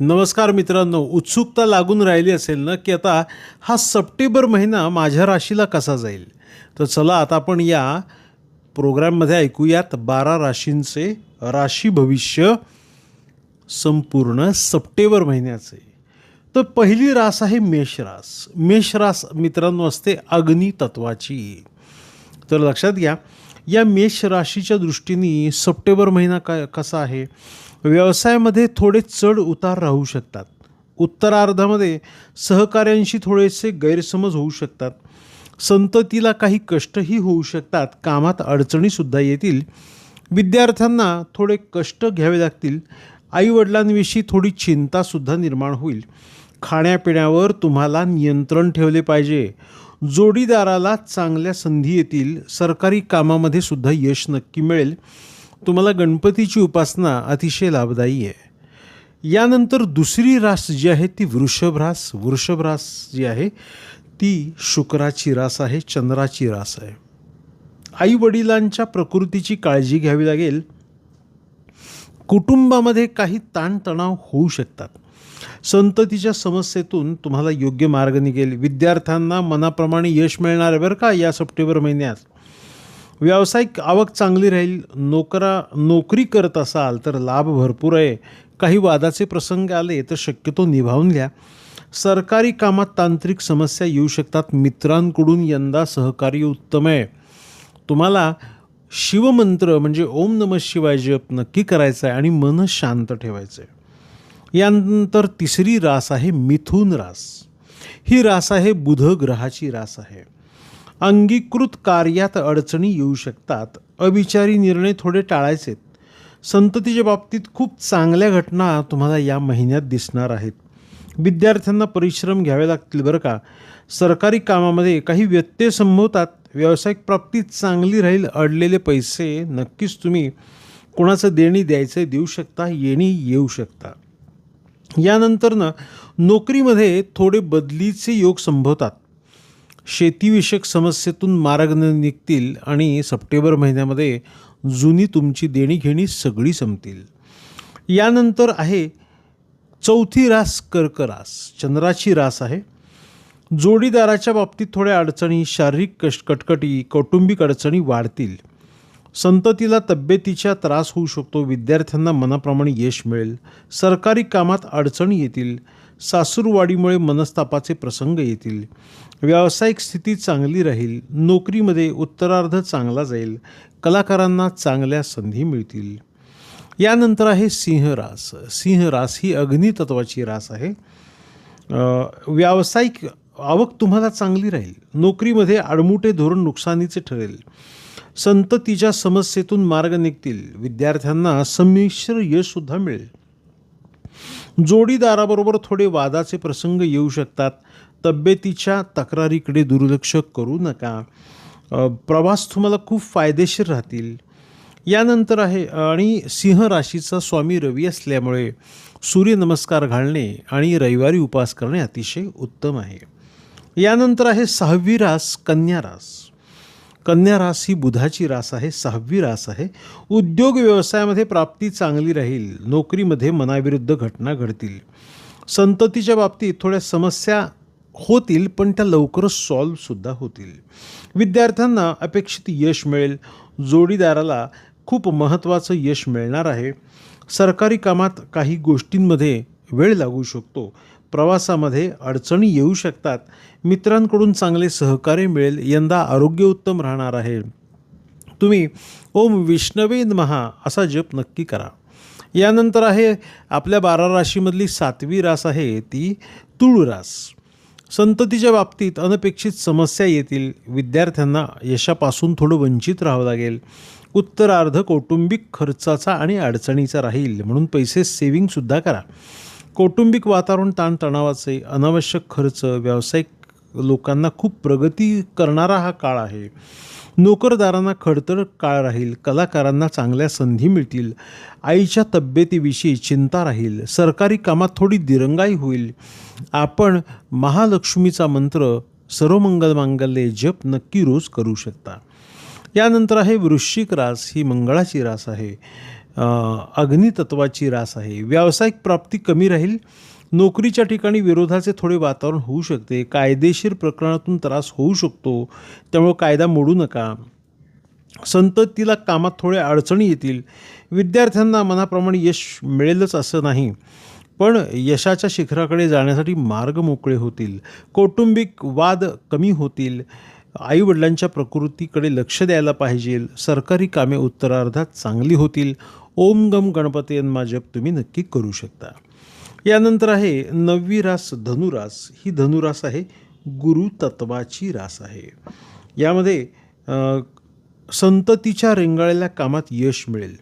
नमस्कार मित्रांनो उत्सुकता लागून राहिली असेल ना की आता हा सप्टेंबर महिना माझ्या राशीला कसा जाईल? तर चला आता आपण या प्रोग्राममध्ये ऐकूयात बारा राशींचे राशी भविष्य संपूर्ण सप्टेंबर महिन्याचे. तर पहिली रास आहे मेषरास मेषरास मित्रांनो असते अग्नितत्वाची तर लक्षात घ्या या मेष राशीच्या दृष्टीने सप्टेंबर महिना काय कसा आहे? व्यवसायामध्ये थोडे चढ उतार राहू शकतात. उत्तरार्धामध्ये सहकाऱ्यांशी थोडेसे गैरसमज होऊ शकतात. संततीला काही कष्टही होऊ शकतात. कामात अडचणीसुद्धा येतील. विद्यार्थ्यांना थोडे कष्ट घ्यावे लागतील. आईवडिलांविषयी थोडी चिंतासुद्धा निर्माण होईल. खाण्यापिण्यावर तुम्हाला नियंत्रण ठेवले पाहिजे. जोडीदाराला चांगल्या संधी येतील. सरकारी कामामध्ये सुद्धा यश नक्की मिळेल. तुम्हाला गणपतीची उपासना अतिशय लाभदायी आहे. यानंतर दुसरी रास जी आहे ती वृषभ रास. वृषभ रास जी आहे ती शुक्राची रास आहे चंद्राची रास आहे. आई वडिलांच्या प्रकृतीची काळजी घ्यावी लागेल. कुटुंबामध्ये काही ताणतणाव होऊ शकतात. संततीच्या समस्येतून तुम्हाला योग्य मार्ग निघेल. विद्यार्थ्यांना मनाप्रमाणे यश मिळणार आहे बरं का? या सप्टेंबर महिन्यात. व्यावसायिक आवक चांगली राहील नोकरा नोकरी करत असाल तर लाभ भरपूर आहे. काही वादाचे प्रसंग आले तर शक्यतो निभावून घ्या. सरकारी कामात तांत्रिक समस्या येऊ शकतात. मित्रांकडून यंदा सहकार्य उत्तम आहे. तुम्हाला शिवमंत्र म्हणजे ओम नम शिवाय जप नक्की करायचा आहे आणि मन शांत ठेवायचं आहे. यानंतर तिसरी रास आहे मिथून रास. ही रास आहे बुध ग्रहाची रास आहे. अंगीकृत कार्यात अडचणी येऊ शकतात. अविचारी निर्णय थोडे टाळायचेत संततीच्या बाबतीत खूप चांगल्या घटना तुम्हाला या महिन्यात दिसणार आहेत. विद्यार्थ्यांना परिश्रम घ्यावे लागतील बरं का? सरकारी कामामध्ये काही व्यत्यय संभवतात. व्यावसायिक प्राप्ती चांगली राहील अडलेले पैसे नक्कीच तुम्ही कोणाचं देणी द्यायचं देऊ शकता येणी येऊ शकता. यानंतरनं नोकरीमध्ये थोडे बदलीचे योग संभवतात. शेतीविषयक समस्येतून मार्ग निघतील आणि सप्टेंबर महिन्यामध्ये जुनी तुमची देणीघेणी सगळी संपतील. यानंतर आहे चौथी रास कर्क रास चंद्राची रास आहे. जोडीदाराच्या बाबतीत थोड्या अडचणी शारीरिक कष्ट कटकटी कौटुंबिक अडचणी वाढतील. संततीला तब्येतीचा त्रास होऊ शकतो. विद्यार्थ्यांना मनाप्रमाणे यश मिळेल. सरकारी कामात अडचणी येतील. सासूरवाडीमुळे मनस्तापाचे प्रसंग येतील. व्यावसायिक स्थिती चांगली राहील. नोकरीमध्ये उत्तरार्ध चांगला जाईल. कलाकारांना चांगल्या संधी मिळतील. यानंतर आहे सिंह रास सिंह रास ही अग्नितत्वाची रास आहे. व्यावसायिक आवक तुम्हाला चांगली राहील. नोकरीमध्ये आडमुठे धोरण नुकसानीचे ठरेल. संततीच्या समस्येतून मार्ग निघतील. विद्यार्थ्यांना संमिश्र यशसुद्धा मिळेल. जोडीदाराबरोबर थोडे वादाचे प्रसंग येऊ शकतात. तब्येतीच्या तक्रारीकडे दुर्लक्ष करू नका. प्रवास तुम्हाला खूप फायदेशीर राहतील. यानंतर आहे आणि सिंह राशीचा स्वामी रवी असल्यामुळे सूर्यनमस्कार घालणे आणि रविवारी उपास करणे अतिशय उत्तम आहे. यानंतर आहे सहावी रास कन्या रास. कन्या रास ही बुधाची रास आहे सहावी रास आहे. उद्योग व्यवसायामध्ये प्राप्ती चांगली राहील नोकरीमध्ये मनाविरुद्ध घटना घडतील. संततीच्या बाबतीत थोड्या समस्या होतील पण त्या लवकरच सॉल्वसुद्धा होतील. विद्यार्थ्यांना अपेक्षित यश मिळेल. जोडीदाराला खूप महत्त्वाचं यश मिळणार आहे. सरकारी कामात काही गोष्टींमध्ये वेळ लागू शकतो. प्रवासामध्ये अडचणी येऊ शकतात. मित्रांकडून चांगले सहकार्य मिळेल. यंदा आरोग्य उत्तम राहणार आहे. तुम्ही ओम विष्णवे महा असा जप नक्की करा. यानंतर आहे आपल्या बारा राशीमधली सातवी रास आहे. ती तुळ रास. संततीच्या बाबतीत अनपेक्षित समस्या येतील. विद्यार्थ्यांना यशापासून थोडं वंचित राहावं लागेल. उत्तरार्ध कौटुंबिक खर्चाचा आणि अडचणीचा राहील. म्हणून पैसे सेविंगसुद्धा करा. कौटुंबिक वातावरण ताणतणावाचे अनावश्यक खर्च व्यावसायिक लोकांना खूप प्रगती करणारा हा काळ आहे. नोकरदारांना खडतर काळ राहील कलाकारांना चांगल्या संधी मिळतील आईच्या तब्येतीविषयी चिंता राहील सरकारी कामात थोडी दिरंगाई होईल. आपण महालक्ष्मीचा मंत्र सर्वमंगल मांगल्ये जप नक्की रोज करू शकता. यानंतर आहे वृश्चिक रास ही मंगळाची रास आहे. अग्नितत्वाची रास आहे. व्यावसायिक प्राप्ती कमी राहील. नोकरीच्या ठिकाणी विरोधाचे थोडे वातावरण होऊ शकते. कायदेशीर प्रकरणातून त्रास होऊ शकतो. त्यामुळे कायदा मोडू नका. संततीला कामात थोड्या अडचणी येतील. विद्यार्थ्यांना मनाप्रमाणे यश मिळेलच असं नाही. पण यशाच्या शिखराकडे जाण्यासाठी मार्ग मोकळे होतील. कौटुंबिक वाद कमी होतील. आईवडिलांच्या प्रकृतीकडे लक्ष द्यायला पाहिजे. सरकारी कामे उत्तरार्धात चांगली होतील. ओम गम गणपती जप तुम्ही नक्की करू शकता. यानंतर आहे नववी रास धनुरास. ही धनुरास आहे गुरुतत्वाची रास आहे. यामध्ये संततीच्या रेंगाळलेल्या कामात यश मिळेल.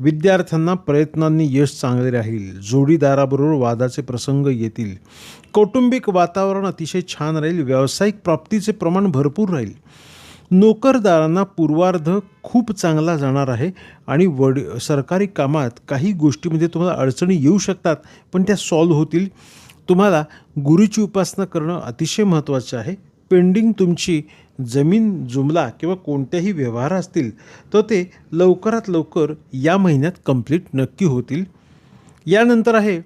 विद्यार्थ्यांना प्रयत्नांनी यश चांगले राहील. जोडीदाराबरोबर वादाचे प्रसंग येतील. कौटुंबिक वातावरण अतिशय छान राहील. व्यावसायिक प्राप्तीचे प्रमाण भरपूर राहील. नोकरदारांना पूर्वार्ध खूप चांगला जाणार आहे आणि वड सरकारी कामात काही गोष्टीमध्ये तुम्हाला अडचणी येऊ शकतात पण त्या सॉल्व्ह होतील. तुम्हाला गुरुची उपासना करणं अतिशय महत्त्वाचं आहे. पेंडिंग तुमची जमीन जुमला किंवा कोणत्याही व्यवहार असतील तर ते लवकरात लवकर या महिन्यात कंप्लीट नक्की होतील. यानंतर आहे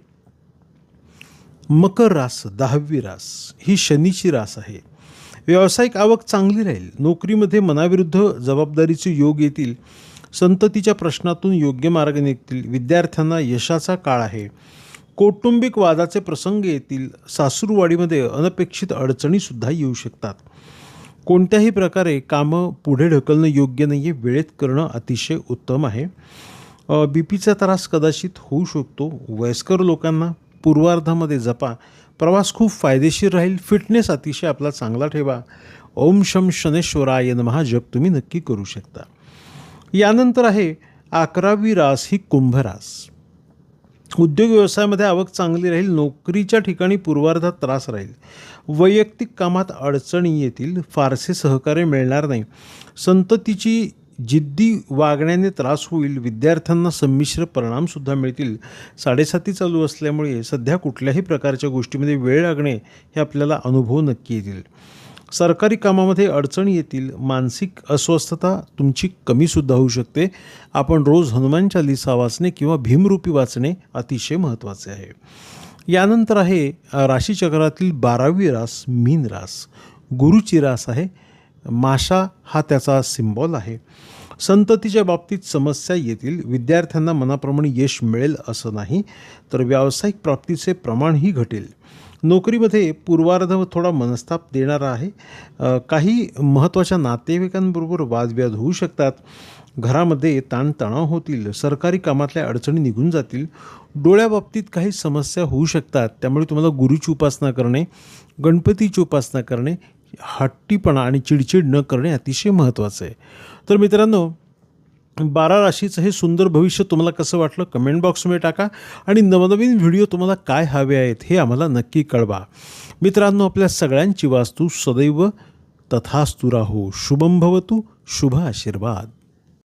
मकर रास दहावी रास ही शनीची रास आहे. व्यावसायिक आवक चांगली राहील नोकरीमध्ये मनाविरुद्ध जबाबदारीचे योग येतील संततीच्या प्रश्नातून योग्य मार्ग निघतील विद्यार्थ्यांना यशाचा काळ आहे. कौटुंबिक वादाचे प्रसंग येतील सासूरवाडीमध्ये अनपेक्षित अडचणीसुद्धा येऊ शकतात. कोणत्याही प्रकारे कामं पुढे ढकलणं योग्य नाही आहे वेळेत करणं अतिशय उत्तम आहे. बी पीचा त्रास कदाचित होऊ शकतो. वयस्कर लोकांना पूर्वार्धामध्ये जपा. प्रवास खूप फायदेशीर राहील. फिटनेस अतिशय आपला चांगला ठेवा. ओम शम शनेश्वराय नमहा जप तुम्ही नक्की करू शकता. यानंतर आहे अकरावी रास ही कुंभरास. उद्योग व्यवसायामध्ये आवक चांगली राहील नोकरीच्या ठिकाणी पूर्वार्धात त्रास राहील. वैयक्तिक कामात अडचणी येतील फारसे सहकार्य मिळणार नाही. संततीची जिद्दी वागण्याने त्रास होईल विद्यार्थ्यांना संमिश्र परिणामसुद्धा मिळतील. साडेसाती चालू असल्यामुळे सध्या कुठल्याही प्रकारच्या गोष्टीमध्ये वेळ लागणे हे आपल्याला अनुभव नक्की येतील. सरकारी कामामध्ये अडचणी येतील मानसिक अस्वस्थता तुमची कमीसुद्धा होऊ शकते. आपण रोज हनुमान चालिसा वाचणे किंवा भीमरूपी वाचणे अतिशय महत्त्वाचे आहे. यानंतर आहे राशीचक्रातील बारावी रास मीन रास. गुरुची रास आहे. माशा हा त्याचा सिम्बॉल आहे. संततीच्या बाबतीत समस्या येतील. विद्यार्थ्यांना मनाप्रमाणे यश मिळेल असं नाही. तर व्यावसायिक प्राप्तीचे प्रमाणही घटेल. नोकरीमध्ये पूर्वार्ध थोडा मनस्ताप देणारा आहे. काही महत्त्वाच्या नातेवाईकांबरोबर वादविवाद होऊ शकतात. घरामध्ये ताणतणाव होतील सरकारी कामातल्या अडचणी निघून जातील. डोळ्याबाबतीत काही समस्या होऊ शकतात. त्यामुळे तुम्हाला गुरुची उपासना करणे गणपतीची उपासना करणे हट्टीपणा आणि चिडचिड न करणे अतिशय महत्त्वाचं आहे. तर मित्रांनो बारा राशीचं हे सुंदर भविष्य तुम्हाला कसं वाटलं कमेंट बॉक्समध्ये टाका आणि नवनवीन व्हिडिओ तुम्हाला काय हवे आहेत हे आम्हाला नक्की कळवा. मित्रांनो आपल्या सगळ्यांची वास्तू सदैव तथास्तु राहो शुभम भवतु शुभ आशीर्वाद.